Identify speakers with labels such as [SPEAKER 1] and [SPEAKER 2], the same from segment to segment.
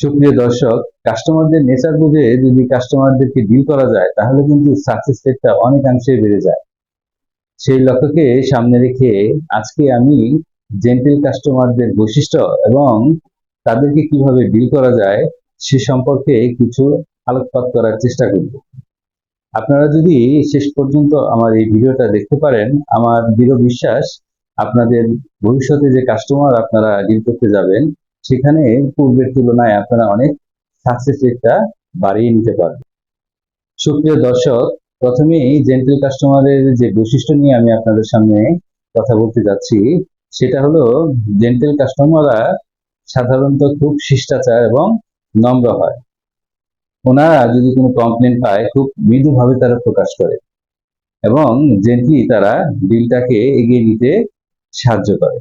[SPEAKER 1] সুপ্রিয় দর্শক কাস্টমারদের নেচার বুঝে যদি কাস্টমারদেরকে ডিল করা যায়, তাহলে কিন্তু সাকসেস রেটটা অনেকাংশে বেড়ে যায়। সেই লক্ষ্যকে সামনে রেখে আজকে আমি জেন্টেল কাস্টমারদের বৈশিষ্ট্য এবং তাদেরকে কীভাবে ডিল করা যায়, সে সম্পর্কে কিছু আলোকপাত করার চেষ্টা করব। আপনারা যদি শেষ পর্যন্ত আমার এই ভিডিওটা দেখতে পারেন, আমার দৃঢ় বিশ্বাস আপনাদের ভবিষ্যতে যে কাস্টমার আপনারা ডিল করতে যাবেন সেখানে পূর্বের তুলনায় আপনারা অনেক সাকসেস রেটটা বাড়িয়ে নিতে পারবেন। সুপ্রিয় দর্শক, প্রথমেই জেন্টেল কাস্টমারের যে বৈশিষ্ট্য নিয়ে আমি আপনাদের সামনে কথা বলতে যাচ্ছি, সেটা হলো জেন্টেল কাস্টমাররা সাধারণত খুব শিষ্টাচার এবং নম্র হয়। ওনারা যদি কোনো কমপ্লেন পায়, খুব মৃদুভাবে তারা প্রকাশ করে এবং জেন্টলি তারা ডিলটাকে এগিয়ে নিতে সাহায্য করে।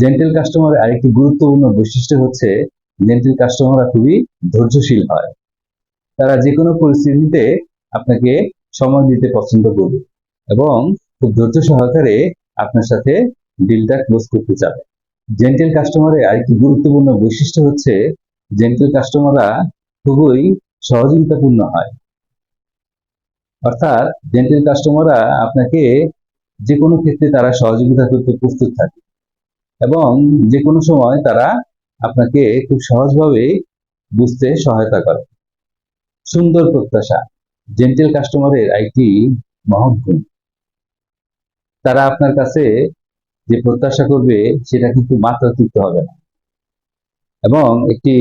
[SPEAKER 1] জেন্টেল কাস্টমারের আরেকটি গুরুত্বপূর্ণ বৈশিষ্ট্য হচ্ছে জেন্টেল কাস্টমাররা খুবই ধৈর্যশীল হয়। তারা যে কোনো পরিস্থিতিতে আপনাকে সময় দিতে পছন্দ করবে এবং খুব ধৈর্য সহকারে আপনার সাথে ডিলটা ক্লোজ করতে চাবে। জেন্টেল কাস্টমারের আরেকটি গুরুত্বপূর্ণ বৈশিষ্ট্য হচ্ছে জেন্টেল কাস্টমাররা খুবই সহযোগিতাপূর্ণ হয়। অর্থাৎ জেন্টেল কাস্টমাররা আপনাকে যে কোনো ক্ষেত্রে তারা সহযোগিতা করতে প্রস্তুত থাকে। এবং যে কোনো সময় তারা আপনাকে খুব সহজভাবে বুঝতে সহায়তা করে। সুন্দর প্রত্যাশা জেন্টেল কাস্টমারের একটি মহৎ গুণ। তারা আপনার কাছে যে প্রত্যাশা করবে, সেটা কিন্তু মাত্রাতিরিক্ত হবে না। এবং একটি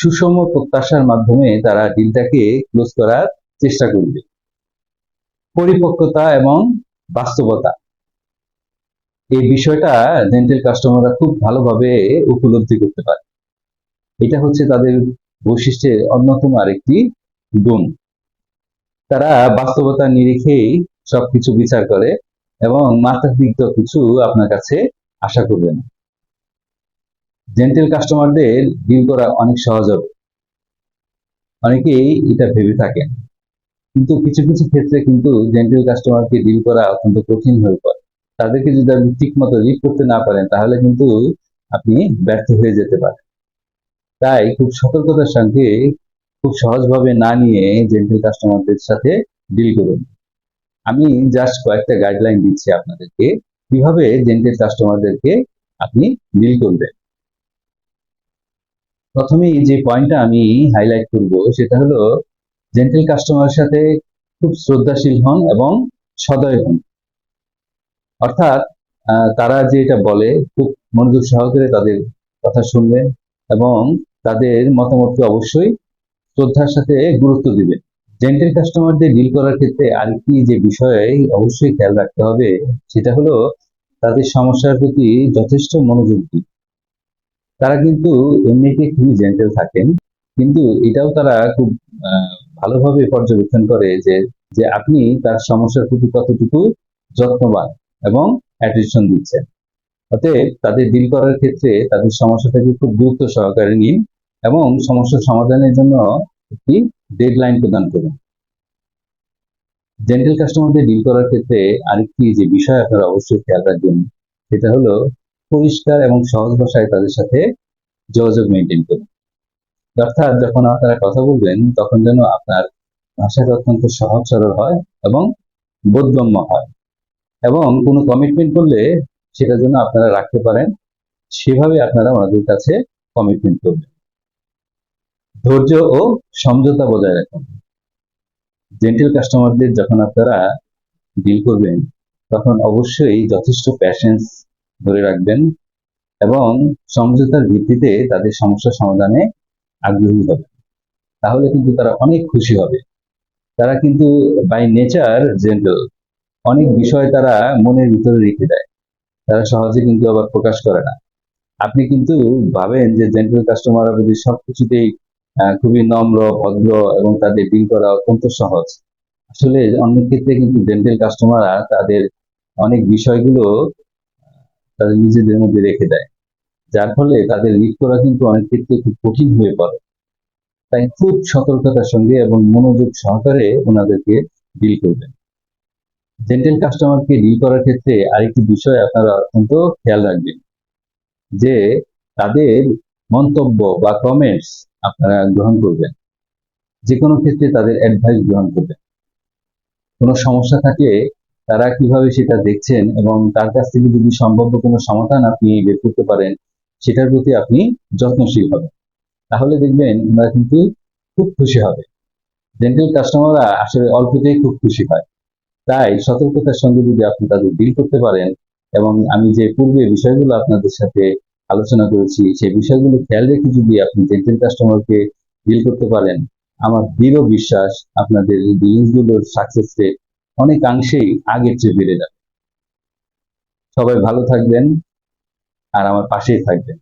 [SPEAKER 1] সুষম প্রত্যাশার মাধ্যমে তারা ডিলটাকে ক্লোজ করার চেষ্টা করবে। পরিপক্কতা এবং বাস্তবতা। এই বিষয়টা ডেন্টাল কাস্টমাররা খুব ভালোভাবে উপলব্ধি করতে পারে। এটা হচ্ছে তাদের বৈশিষ্ট্যের অন্যতম আরেকটি গুণ। তারা বাস্তবতা নিরিখেই সবকিছু বিচার করে এবং মাত্রাতিরিক্ত কিছু আপনার কাছে আশা করবে না। জেন্টেল কাস্টমারদের ডিল করা অনেক সহজ হবে। অনেকেই এটা ভেবে থাকেন। কিন্তু কিছু কিছু ক্ষেত্রে কিন্তু জেন্টেল কাস্টমারকে ডিল করা অত্যন্ত কঠিন হয়ে পড়ে। তাদেরকে যদি আপনি ঠিক মতো রিড করতে না পারেন, তাহলে কিন্তু আপনি ব্যর্থ হয়ে যেতে পারেন। তাই খুব সতর্কতার সঙ্গে খুব সহজভাবে না নিয়ে জেন্টেল কাস্টমারদের সাথে ডিল করুন। আমি জাস্ট কয়েকটা গাইডলাইন দিচ্ছি আপনাদেরকে। কীভাবে জেন্টেল কাস্টমারদেরকে আপনি ডিল করবেন? প্রথমেই যে পয়েন্টটা আমি হাইলাইট করব, সেটা হলো জেন্টেল কাস্টমারের সাথে খুব শ্রদ্ধাশীল হন এবং সদয় হন। অর্থাৎ তারা যে এটা বলে, খুব মনোযোগ সহকারে তাদের কথা শুনবেন এবং তাদের মতামতকে অবশ্যই শ্রদ্ধার সাথে গুরুত্ব দিবেন জেন্টেল কাস্টমারদের ডিল করার ক্ষেত্রে আর কি যে বিষয়ে অবশ্যই খেয়াল রাখতে হবে, সেটা হলো তাদের সমস্যার প্রতি যথেষ্ট মনোযোগ দিন। তারা কিন্তু এমনিতে খুবই জেন্টেল থাকেন, কিন্তু এটাও তারা খুব ভালোভাবে পর্যবেক্ষণ করে যে যে আপনি তার সমস্যার প্রতি কতটুকু যত্নবান। এবং অ্যাটেনশন দিচ্ছেন অতএব তাদের ডিল করার ক্ষেত্রে তাদের সমস্যাটাকে খুব গুরুত্ব সহকারে নিন এবং সমস্যার সমাধানের জন্য একটি ডেডলাইন প্রদান করুন। জেন্টেল কাস্টমারদের ডিল করার ক্ষেত্রে আরেকটি যে বিষয় আপনারা অবশ্যই খেয়াল রাখবেন, সেটা হলো পরিষ্কার এবং সহজ ভাষায় তাদের সাথে যোগাযোগ মেনটেন করুন। অর্থাৎ যখন আপনারা কথা বলবেন, তখন যেন আপনার ভাষাটা অত্যন্ত সহজ সরল হয় এবং বোধগম্য হয়। এবং কোনো কমিটমেন্ট করলে সেটা যেন আপনারা রাখতে পারেন। সেভাবে আপনারা ওনাদের কাছে কমিটমেন্ট করবেন। ধৈর্য ও সমঝোতা বজায় রাখুন। জেন্টেল কাস্টমারদের যখন আপনারা ডিল করবেন, তখন অবশ্যই যথেষ্ট প্যাশেন্স ধরে রাখবেন এবং সমঝোতার ভিত্তিতে তাদের সমস্যা সমাধানে আগ্রহী হবে তাহলে কিন্তু তারা অনেক খুশি হবে। তারা কিন্তু বাই নেচার জেন্টেল অনেক বিষয় তারা মনের ভিতরে রেখে দেয়। তারা সহজে কিন্তু আবার প্রকাশ করে না। আপনি কিন্তু ভাবেন যে জেন্টেল কাস্টমাররা যদি সবকিছুতেই খুবই নম্র, ভদ্র এবং তাদের ডিল করা অত্যন্ত সহজ। আসলে অন্য ক্ষেত্রে কিন্তু জেন্টেল কাস্টমাররা তাদের অনেক বিষয়গুলো তাদের নিজেদের মধ্যে রেখে দেয়। যার ফলে তাদের লিড করা কিন্তু অনেক ক্ষেত্রে খুব কঠিন হয়ে পড়ে। তাই খুব সতর্কতার সঙ্গে এবং মনোযোগ সহকারে ওনাদেরকে ডিল করবেন। জেন্টেল কাস্টমারকে ডিল করার ক্ষেত্রে আরেকটি বিষয় আপনারা অত্যন্ত খেয়াল রাখবেন, যে তাদের মন্তব্য বা কমেন্টস আপনারা গ্রহণ করবেন। যে কোনো ক্ষেত্রে তাদের অ্যাডভাইস গ্রহণ করবেন। কোনো সমস্যা থাকলে তারা কীভাবে সেটা দেখছেন এবং তার কাছ থেকে যদি সম্ভাব্য কোনো সমাধান আপনি বের করতে পারেন, সেটার প্রতি আপনি যত্নশীল হবেন। তাহলে দেখবেন ওনারা কিন্তু খুব খুশি হবে। জেন্টেল কাস্টমাররা আসলে অল্পতেই খুব খুশি হয়। তাই সতর্কতার সঙ্গে যদি আপনি তাদের ডিল করতে পারেন এবং আমি যে পূর্বে বিষয়গুলো আপনাদের সাথে আলোচনা করেছি, সেই বিষয়গুলো খেয়াল রেখে যদি আপনি জেন্টেল কাস্টমারকে ডিল করতে পারেন, আমার দৃঢ় বিশ্বাস আপনাদের বিজনেসগুলোর সাকসেস রেট অনেকাংশেই আগের চেয়ে বেড়ে যাবে। সবাই ভালো থাকবেন আর আমার পাশেই থাকবেন।